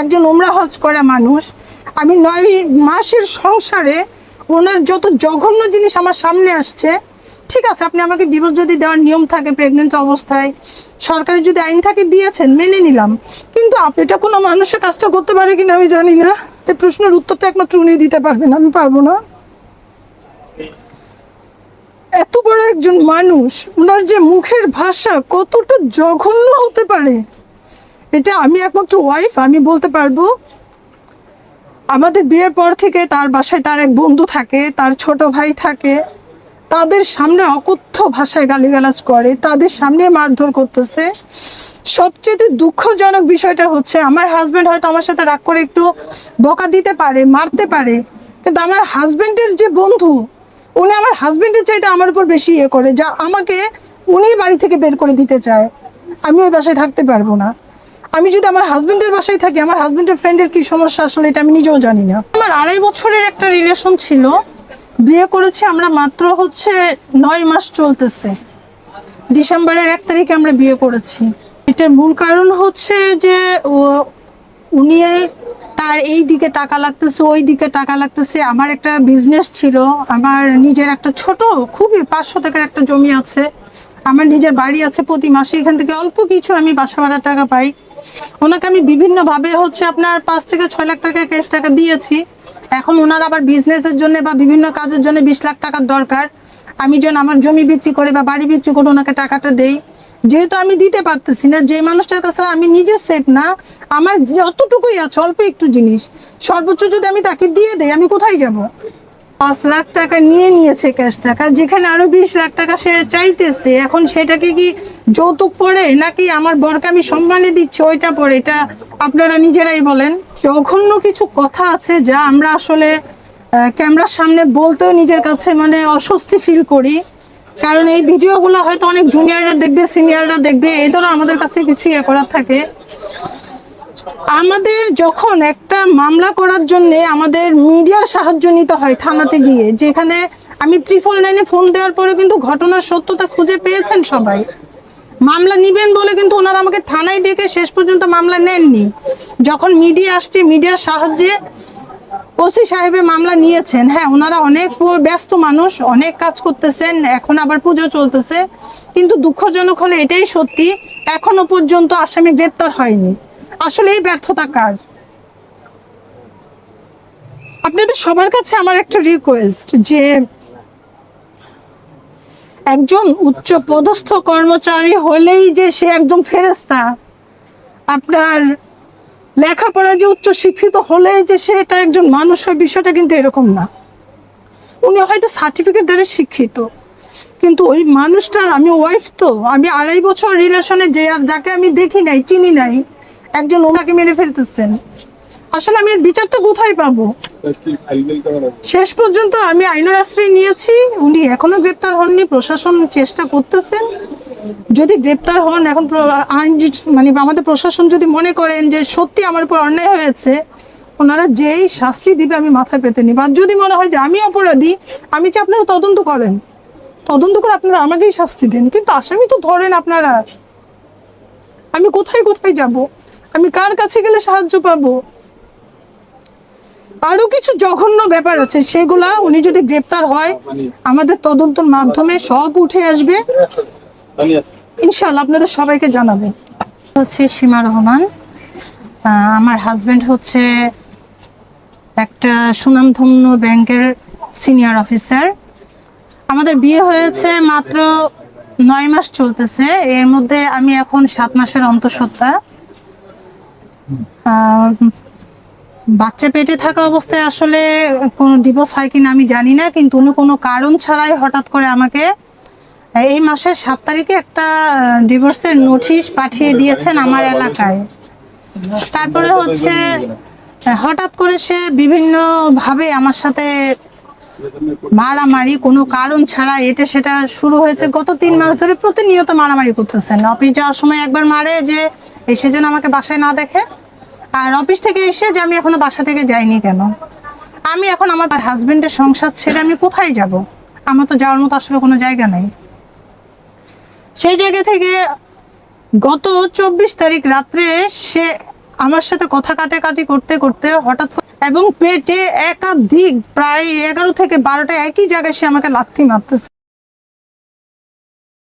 একজন উমরা হজ করা মানুষ, আমি নয় মাসের সংসারে ওনার যত জঘন্য জিনিস আমার সামনে আসছে, ঠিক আছে, আপনি আমাকে ডিভোর্স যদি দেওয়ার নিয়ম থাকে প্রেগনেন্ট অবস্থায়, সরকারি যদি আইন থাকে, দিয়েছেন, মেনে নিলাম। কিন্তু এটা কোনো মানুষের কাজটা করতে পারে কিনা আমি জানি না। এই প্রশ্নের উত্তরটা একমাত্র উনি দিতে পারবেন, আমি পারব না। এত বড় একজন মানুষ, ওনার যে মুখের ভাষা কতটা জঘন্য হতে পারে? এটা আমি একমাত্র ওয়াইফ আমি বলতে পারব, আমাদের বিয়ের পর থেকে তার বাসায় তার এক বন্ধু থাকে, তার ছোট ভাই থাকে, তাদের সামনে অকথ্য ভাষায় গালিগালাজ করে, তাদের সামনে মারধর করতেছে। সবচেয়ে দুঃখজনক বিষয়টা হচ্ছে, আমার হাজবেন্ড হয়তো আমার সাথে রাগ করে একটু বকা দিতে পারে, মারতে পারে, কিন্তু আমার হাজবেন্ডের যে বন্ধু, উনি আমার হাজবেন্ডের চাইতে আমার উপর বেশি ইয়ে করে, যা আমাকে উনি বাড়ি থেকে বের করে দিতে চায়। আমি ওই বাসায় থাকতে পারব না। আমি যদি আমার হাজবেন্ডের বাসায় থাকি, আমার হাজবেন্ডের ফ্রেন্ডের কি সমস্যা আসলে এটা আমি নিজেও জানি না। আমার আড়াই বছরের একটা রিলেশন ছিল। বিয়ে করেছি আমরা মাত্র হচ্ছে নয় মাস চলতেছে। ডিসেম্বরের এক তারিখে আমরা বিয়ে করেছি। এটার মূল কারণ হচ্ছে যে উনি তার এই দিকে টাকা লাগতেছে, ওই দিকে টাকা লাগতেছে। আমার একটা বিজনেস ছিল। আমার নিজের একটা ছোট, খুবই পাঁচশো টাকার একটা জমি আছে। আমার নিজের বাড়ি আছে প্রতি মাসে। এখান থেকে অল্প কিছু আমি বাসা ভাড়ার টাকা পাই। ওনাকে আমি বিভিন্নভাবে হচ্ছে আপনার পাঁচ থেকে ছয় লাখ টাকা ক্যাশ টাকা দিয়েছি। এখন ওনার আবার বিজনেসের জন্য বা বিভিন্ন কাজের জন্য বিশ লাখ টাকার দরকার। আমি যেন আমার জমি বিক্রি করে বা বাড়ি বিক্রি করে ওনাকে টাকাটা দেই। যেহেতু আমি দিতে পারতেছি না, যে মানুষটার কাছে আমি নিজে সেফ না, আমার যতটুকুই আছে, অল্প একটু জিনিস। সর্বোচ্চ যদি আমি তাকে দিয়ে দেই, আমি কোথায় যাব? পাঁচ লাখ টাকা নিয়ে নিয়েছে ক্যাশ টাকা, যেখানে আরও বিশ লাখ টাকা সে চাইতেছে। এখন সেটাকে কি যৌতুক পড়ে নাকি আমার বরকে আমি সম্মানে দিচ্ছি? ওইটা পড়ে এটা আপনারা নিজেরাই বলেন। জঘন্য কিছু কথা আছে যা আমরা আসলে ক্যামেরার সামনে বলতেও নিজের কাছে মানে অস্বস্তি ফিল করি। কারণ এই ভিডিওগুলো হয়তো অনেক জুনিয়ররা দেখবে সিনিয়ররা দেখবে এই ধরো আমাদের কাছে কিছু ইয়ে করার থাকে। আমাদের যখন একটা মামলা করার জন্য আমাদের মিডিয়ার সাহায্য নিতে হয় থানাতে গিয়ে, যেখানে আমি ত্রিফল লাইনে ফোন দেওয়ার পরে কিন্তু ঘটনার সত্যতা খুঁজে পেয়েছেন সবাই। মামলা নিবেন বলে কিন্তু ওনারা আমাকে থানায় ডেকে শেষ পর্যন্ত মামলা নেননি। যখন মিডিয়া আসছে, মিডিয়ার সাহায্যে ওসি সাহেবের মামলা নিয়েছেন। হ্যাঁ ওনারা অনেক ব্যস্ত মানুষ, অনেক কাজ করতেছেন, এখন আবার পুজো চলতেছে। কিন্তু দুঃখজনক হলে এটাই সত্যি, এখনও পর্যন্ত আসামি গ্রেপ্তার হয়নি। আসলে এই ব্যর্থতা কার? আপনাদের সবার কাছে আমার একটা রিকোয়েস্ট যে একজন উচ্চ পদস্থ কর্মচারী হলেই যে সে একজন ফেরেস্তা আপনার লেখাপড়া যে উচ্চ শিক্ষিত হলেই যে সে এটা একজন মানুষ হয়, বিষয়টা কিন্তু এরকম না। উনি হয়তো সার্টিফিকেট দ্বারা শিক্ষিত, কিন্তু ওই মানুষটার আমি ওয়াইফ তো, আমি আড়াই বছর রিলেশনে যে যাকে আমি দেখি নাই, চিনি নাই একজন ওনাকে মেরে ফেলতেছেন। আসলে আমি এর বিচারটা কোথায় পাবো? শেষ পর্যন্ত আমি আইনের আশ্রয় নিয়েছি, উনি এখনও গ্রেপ্তার হননি, প্রশাসন চেষ্টা করতেছেন। যদি গ্রেপ্তার হন, এখন আইন মানে আমাদের প্রশাসন যদি মনে করেন যে সত্যি আমার উপর অন্যায় হয়েছে, ওনারা যেই শাস্তি দিবে আমি মাথায় পেতে নিব আর যদি মনে হয় যে আমি অপরাধী, আমি যে আপনারা তদন্ত করেন? তদন্ত করে আপনারা আমাকেই শাস্তি দিন। কিন্তু আসামি তো ধরেন আপনারা। আমি কোথায় কোথায় যাব? আমি কার কাছে গেলে সাহায্য পাবো? আরও কিছু জঘন্য ব্যাপার আছে, সেগুলা উনি যদি গ্রেপ্তার হয়, আমাদের তদন্তর মাধ্যমে সব উঠে আসবে। ইনশাল্লাহ আপনাদের সবাইকে জানাবেন হচ্ছে সীমা রহমান আমার হাজবেন্ড হচ্ছে একটা সুনামধন্য ব্যাংকের সিনিয়র অফিসার আমাদের বিয়ে হয়েছে মাত্র নয় মাস চলতেছে, এর মধ্যে আমি এখন সাত মাসের অন্তঃসত্ত্বা। বাচ্চা পেটে থাকা অবস্থায় আসলে কোনো ডিভোর্স হয় কিনা আমি জানি না, কিন্তু উনি কোনো কারণ ছাড়াই হঠাৎ করে আমাকে এই মাসের সাত তারিখে একটা ডিভোর্সের নোটিশ পাঠিয়ে দিয়েছেন আমার এলাকায়। তারপরে হচ্ছে, হঠাৎ করে সে বিভিন্নভাবে আমার সাথে মারামারি, কোনো কারণ ছাড়া এটা সেটা শুরু হয়েছে। গত তিন মাস ধরে প্রতিনিয়ত মারামারি করতেছেন। অফিস যাওয়ার সময় একবার মারে যে এসে যেন আমাকে বাসায় না দেখে। আর অফিস থেকে এসে যে আমি এখনও বাসা থেকে যাইনি কেন? আমি এখন আমার হাজবেন্ডের সংসার ছেড়ে আমি কোথায় যাব? আমার তো যাওয়ার মতো আসলে কোনো জায়গা নেই। সেই জায়গা থেকে গত চব্বিশ তারিখ রাত্রে সে আমার সাথে কথা কাটাকাটি করতে করতে হঠাৎ এবং পেটে একাধিক, প্রায় এগারো থেকে বারোটা একই জায়গায় সে আমাকে লাথি মারতেছে।